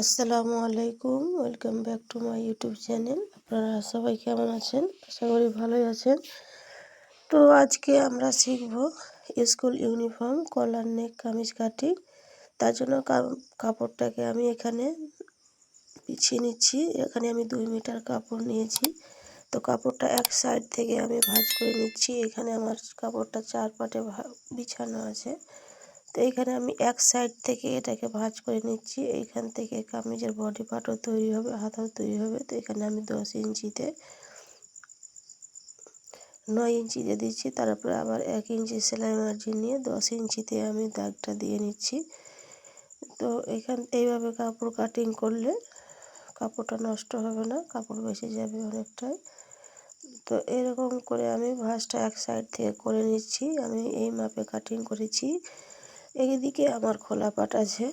আসসালামু আলাইকুম, welcome back to my YouTube channel. আপনারা সবাই কেমন আছেন? আশা করি ভালোই আছেন। তো আজকে আমরা শিখব school uniform, collar neck, kameez cutting তার জন্য কাপড়টাকে আমি এখানে পিছিয়ে নিচ্ছি। এখানে আমি দুই মিটার কাপড় নিয়েছি। তো কাপড়টা এক সাইড থেকে আমি ভাঁজ করে নিচ্ছি। এখানে আমার কাপড়টা চার পাটে বিছানো আছে। তো এখানে আমি এক সাইড থেকে এটাকে ভাঁজ করে নিচ্ছি। এইখান থেকে কামিজের বডি পার্টও তৈরি হবে, হাতাও তৈরি হবে। তো এখানে আমি দশ ইঞ্চিতে নয় ইঞ্চিতে দিচ্ছি। তারপরে আবার এক ইঞ্চি সেলাই মার্জিন নিয়ে দশ ইঞ্চিতে আমি দাগটা দিয়ে নিচ্ছি। তো এখান, এইভাবে কাপড় কাটিং করলে কাপড়টা নষ্ট হবে না, কাপড় বেশি যাবে অনেকটাই। তো এরকম করে আমি ভাঁজটা এক সাইড থেকে করে নিচ্ছি। আমি এই মাপে কাটিং করেছি। এদিকে আমার খোলা পাট আছে,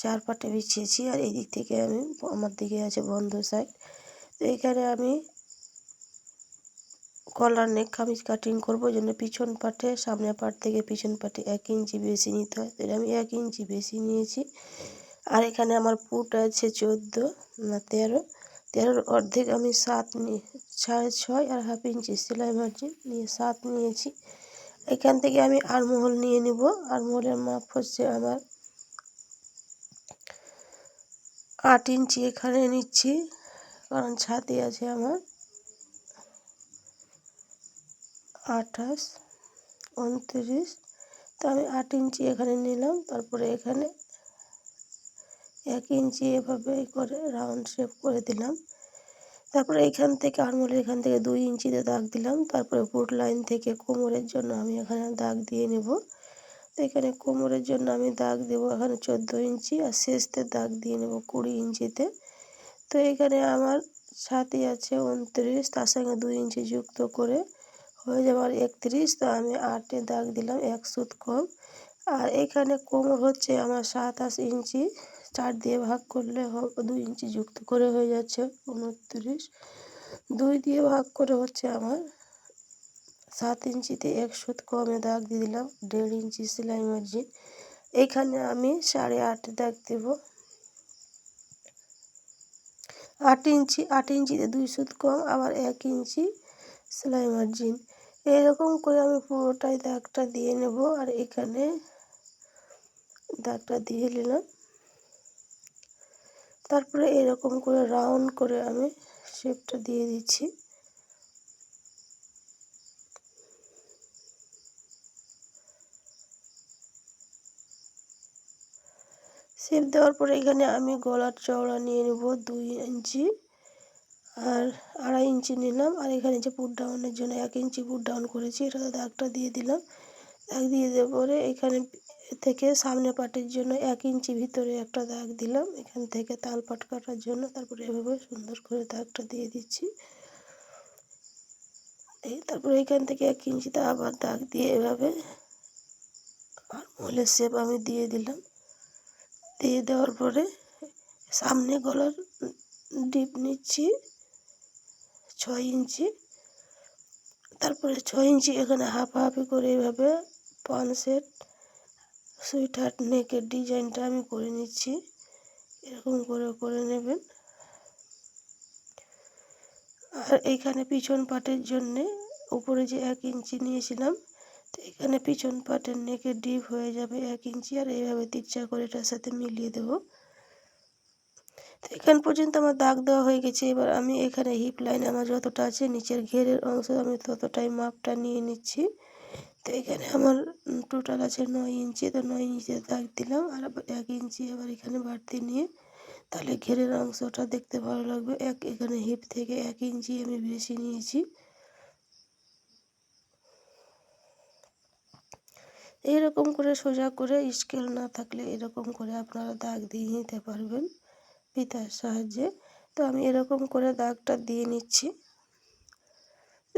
চার পাটে বিছিয়েছি আর এই দিক থেকে আমি আমার দিকে আছে বন্ধ সাইড তো এখানে আমি কলার নেক কামিজ কাটিং করব জন্য পিছন পাটে, সামনের পাট থেকে পিছন পাটে এক ইঞ্চি বেশি নিতে হয়। আমি এক ইঞ্চি বেশি নিয়েছি। আর এখানে আমার পুট আছে চোদ্দ না তেরো। তেরোর অর্ধেক আমি সাত নিয়ে সাড়ে ছয় আর হাফ ইঞ্চি সেলাই মার্জিন নিয়ে সাত নিয়েছি। এখান থেকে আমি আরমহল নিয়ে নিব। আরমহলের মাপ হচ্ছে আমার আট ইঞ্চি এখানে নিচ্ছি, কারণ ছাতি আছে আমার। আঠাশ, উনত্রিশ, তো আমি আট ইঞ্চি এখানে নিলাম, তারপরে এখানে এক ইঞ্চি এভাবে করে রাউন্ড শেপ করে দিলাম। তারপরে এখান থেকে আরমোলের এখান থেকে দুই ইঞ্চিতে দাগ দিলাম। তারপরে বুট লাইন থেকে কোমরের জন্য আমি এখানে দাগ দিয়ে নেব। তো এখানে কোমরের জন্য আমি দাগ দেব এখানে চোদ্দ ইঞ্চি আর শেষতে দাগ দিয়ে নেব কুড়ি ইঞ্চিতে। তো এখানে আমার ছাতি আছে উনত্রিশ, তার সঙ্গে দুই ইঞ্চি যুক্ত করে হয়ে যাবে আর একত্রিশ। তো আমি আটে দাগ দিলাম, এক সুত কম। আর এখানে কোমর হচ্ছে আমার সাতাশ ইঞ্চি। চার দিয়ে ভাগ করলে দুই ইঞ্চি যুক্ত করে হয়ে যাচ্ছে উনত্রিশ। দুই দিয়ে ভাগ করে হচ্ছে আমার সাত ইঞ্চিতে এক সুত কমে দাগ দিয়ে দিলাম, দেড় ইঞ্চি সেলাই মার্জিন এখানে আমি সাড়ে আট দাগ দেব। আট ইঞ্চি, আট ইঞ্চিতে দুই সুত কম, আবার এক ইঞ্চি সেলাই মার্জিন এরকম করে আমি পুরোটাই দাগটা দিয়ে নেব, আর এখানে দাগটা দিয়ে নিলাম তারপরে এরকম করে রাউন্ড করে আমি শেপটা দিয়ে দিচ্ছি। শেপ দেওয়ার পরে এখানে আমি গলার চওড়া নিয়ে নেব দুই ইঞ্চি আর আড়াই ইঞ্চি নিলাম। আর এখানে যে পুট ডাউনের জন্য এক ইঞ্চি পুট ডাউন করেছি এটা দাগটা দিয়ে দিলাম। দাগ দিয়ে দেওয়ার পরে এখানে থেকে সামনে পাটের জন্য এক ইঞ্চি ভিতরে একটা দাগ দিলাম। এখান থেকে তাল পাট কাটার জন্য তারপরে এভাবে সুন্দর করে দাগটা দিয়ে দিচ্ছি। এই তারপরে এখান থেকে এক ইঞ্চিতে আবার দাগ দিয়ে এভাবে আর মলের শেপ আমি দিয়ে দিলাম। দিয়ে দেওয়ার পরে সামনে গলার ডিপ নিচ্ছি ছয় ইঞ্চি। তারপরে ছয় ইঞ্চি এখানে হাফ হাফি করে এভাবে পান সেট সুইটার নেকের ডিজাইনটা আমি করে নিচ্ছি। এরকম করে করে নেবেন। আর এইখানে পিছন পাটের জন্যে উপরে যে এক ইঞ্চি নিয়েছিলাম, তো এখানে পিছন পাটের নেকে ডিপ হয়ে যাবে এক ইঞ্চি, আর এইভাবে তিরচা করে এটার সাথে মিলিয়ে দেবো। তো এখান পর্যন্ত আমার দাগ দেওয়া হয়ে গেছে। এবার আমি এখানে হিপ লাইন আমার যতটা আছে, নিচের ঘেরের অংশ আমি ততটাই মাপটা নিয়ে নিচ্ছি। তো এখানে আমার টোটাল আছে নয় ইঞ্চি, তো নয় ইঞ্চিতে দাগ দিলাম। আর এক ইঞ্চি আবার এখানে বাড়তি নিয়ে, তাহলে ঘেরের অংশটা দেখতে ভালো লাগবে। এক, এখানে হিপ থেকে এক ইঞ্চি আমি বেশি নিয়েছি। এরকম করে সোজা করে স্কেল না থাকলে এরকম করে আপনারা দাগ দিয়ে নিতে পারবেন পিতার সাহায্যে। তো আমি এরকম করে দাগটা দিয়ে নিচ্ছি।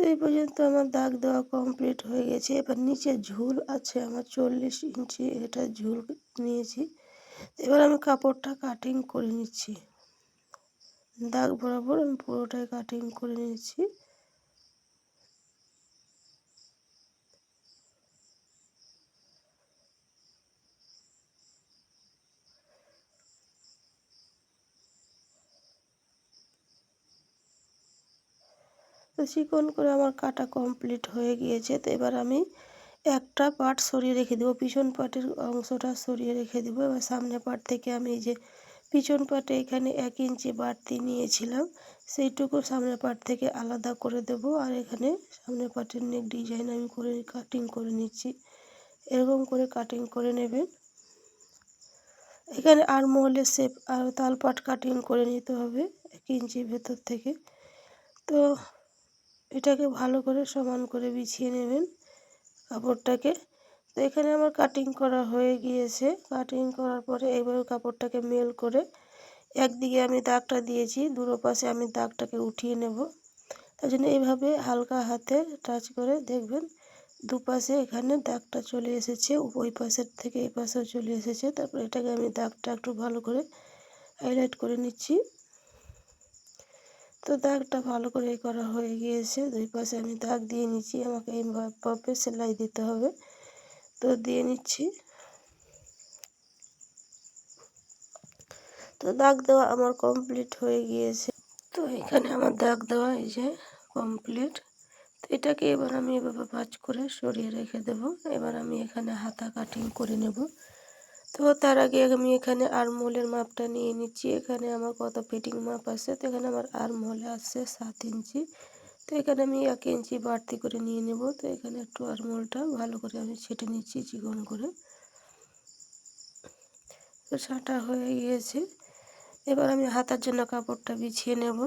এই পর্যন্ত আমার দাগ দেওয়া কমপ্লিট হয়ে গেছে। এবার নিচে ঝুল আছে, আমার চল্লিশ ইঞ্চি এটা ঝুল নিয়েছি। এবার আমি কাপড়টা কাটিং করে নিচ্ছি। দাগ বরাবর আমি পুরোটাই কাটিং করে নিচ্ছি। তো চিকন করে আমার কাটা কমপ্লিট হয়ে গিয়েছে। তো এবার আমি একটা পার্ট সরিয়ে রেখে দেবো। পিছন পার্টের অংশটা সরিয়ে রেখে দেবো। এবার সামনে পার্ট থেকে আমি যে পিছন পার্টে এখানে এক ইঞ্চি বাড়তি নিয়েছিলাম, সেইটুকু সামনে পার্ট থেকে আলাদা করে দেব। আর এখানে সামনে পার্টের নেক ডিজাইন আমি করে কাটিং করে নিচ্ছি। এরকম করে কাটিং করে নেবেন। এখানে আর মহলের শেপ আর তালপাট কাটিং করে নিতে হবে এক ইঞ্চি ভেতর থেকে। তো এটাকে ভালো করে সমান করে বিছিয়ে নেবেন কাপড়টাকে। তো এখানে আমার কাটিং করা হয়ে গিয়েছে। কাটিং করার পরে এইভাবে কাপড়টাকে মেল করে একদিকে আমি দাগটা দিয়েছি দুটো পাশে আমি দাগটাকে উঠিয়ে নেব। তার জন্য এইভাবে হালকা হাতে টাচ করে দেখবেন দুপাশে এখানে দাগটা চলে এসেছে, ওই পাশের থেকে এই পাশেও চলে এসেছে। তারপর এটাকে আমি দাগটা একটু ভালো করে হাইলাইট করে নিচ্ছি। তো দাগটা ভালো করে করা হয়ে গিয়েছে। দুই পাশে আমি দাগ দিয়ে নিচ্ছি, আমাকে এইভাবে সেলাই দিতে হবে। তো দিয়ে নিচ্ছি। তো দাগ দেওয়া আমার কমপ্লিট হয়ে গিয়েছে। তো এখানে আমার দাগ দেওয়া এই যে কমপ্লিট তো এটাকে এবার আমি এভাবে ভাজ করে সরিয়ে রেখে দেব। এবার আমি এখানে হাতা কাটিং করে নেব। তো তার আগে আমি এখানে আরমোলের মাপটা নিয়ে নিচ্ছি। এখানে আমার কত ফিটিং মাপ আছে? তো এখানে আমার আরমোলে আছে সাত ইঞ্চি। তো এখানে আমি এক ইঞ্চি বাড়তি করে নিয়ে নেব। তো এখানে একটু আরমোলটা ভালো করে আমি ছেটে নিচ্ছি চিকন করে। তো ছাটা হয়ে গিয়েছে। এবার আমি হাতার জন্য কাপড়টা বিছিয়ে নেব।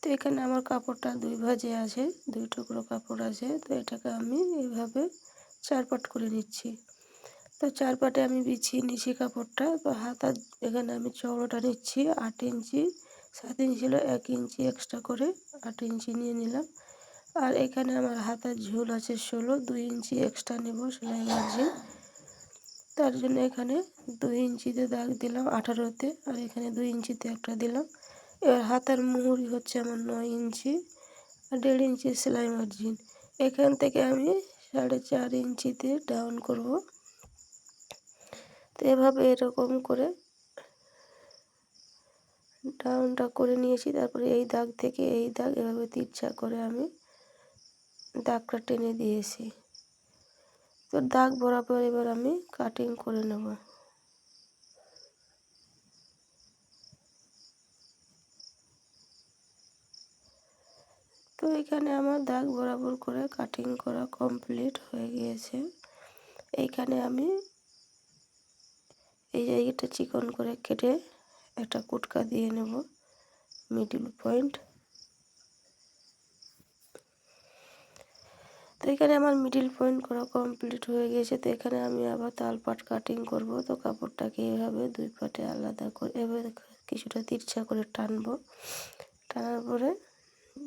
তো এখানে আমার কাপড়টা দুই ভাজে আছে, দুই টুকরো কাপড় আছে। তো এটাকে আমি এইভাবে চার পাট করে নিচ্ছি। তো চারপাটে আমি বিছিয়ে নিচ্ছি কাপড়টা। তো হাতা এখানে আমি চওড়াটা নিচ্ছি, আট ইঞ্চি, সাত ইঞ্চি ছিল এক ইঞ্চি এক্সট্রা করে আট ইঞ্চি নিয়ে নিলাম। আর এখানে আমার হাতার ঝুল আছে ষোলো, দুই ইঞ্চি এক্সট্রা নেব সেলাই মার্জিন। তার জন্য এখানে দুই ইঞ্চিতে দাগ দিলাম আঠারোতে, আর এখানে দুই ইঞ্চিতে একটা দিলাম। এবার হাতার মুহুরি হচ্ছে আমার নয় ইঞ্চি, আর দেড় ইঞ্চি সেলাই মার্জিন। এখান থেকে আমি সাড়ে চার ইঞ্চিতে ডাউন করব। তো এভাবে এরকম করে ডাউনটা করে নিয়েছি। তারপরে এই দাগ থেকে এই দাগ এভাবে তিরছা করে আমি দাগটা টেনে দিয়েছি। তো দাগ বরাবর এবার আমি কাটিং করে নেব। তো এখানে আমার দাগ বরাবর করে কাটিং করা কমপ্লিট হয়ে গিয়েছে। এইখানে আমি এই জায়গাটা চিকন করে কেটে একটা কুটকা দিয়ে নেব মিডিল পয়েন্ট তো এখানে আমার মিডিল পয়েন্ট করা কমপ্লিট হয়ে গেছে তো এখানে আমি আবার তাল পাট কাটিং করব। তো কাপড়টাকে এভাবে দুই পাটে আলাদা করে, এভাবে কিছুটা তিরছা করে টানবো। টানার পরে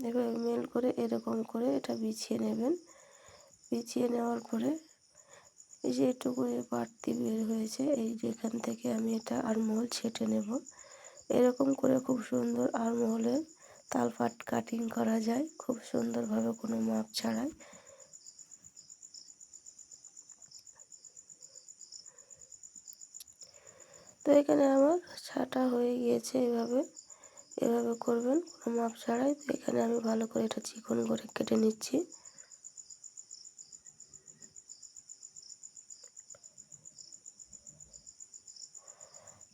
এভাবে মেল করে এরকম করে এটা বিছিয়ে নেবেন। বিছিয়ে নেওয়ার পরে এই যে এটুকু বাড়তি বের হয়েছে, এই যেখান থেকে আমি এটা আরমহল ছেটে নেব। এরকম করে খুব সুন্দর আরমহলে তালপাট কাটিং করা যায়, খুব সুন্দরভাবে কোনো মাপ ছাড়াই। তো এখানে আমার ছাটা হয়ে গিয়েছে এভাবে এভাবে করবেন কোনো মাপ ছাড়াই। তো এখানে আমি ভালো করে এটা চিকন করে কেটে নিচ্ছি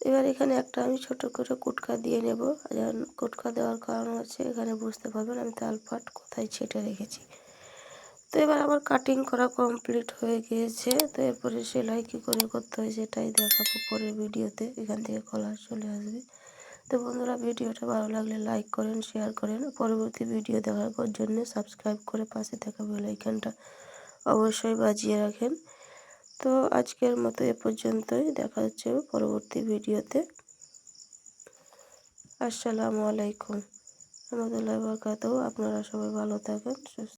এবার এখানে একটা আমি ছোট করে কুটকা দিয়ে নেব। যেমন কুটকা দেওয়ার কারণ হচ্ছে এখানে বুঝতে পারবেন আমি তালপাট কোথায় ছেটে রেখেছি। তো এবার আমার কাটিং করা কমপ্লিট হয়ে গিয়েছে। তো এরপরে সেলাই কী করে করতে হয় সেটাই দেখাবো পরের ভিডিওতে। এখান থেকে কলার চলে আসবে। তো বন্ধুরা, ভিডিওটা ভালো লাগলে লাইক করেন শেয়ার করেন। পরবর্তী ভিডিও দেখার জন্য সাবস্ক্রাইব করে পাশে থাকা বেলাইকানটা অবশ্যই বাজিয়ে রাখেন। তো আজকের মতো এ পর্যন্তই। দেখা হচ্ছে পরবর্তী ভিডিওতে। আসসালামু আলাইকুম। রহমতুল্লাহ বরকাত আপনারা সবাই ভালো থাকেন, সুস্থ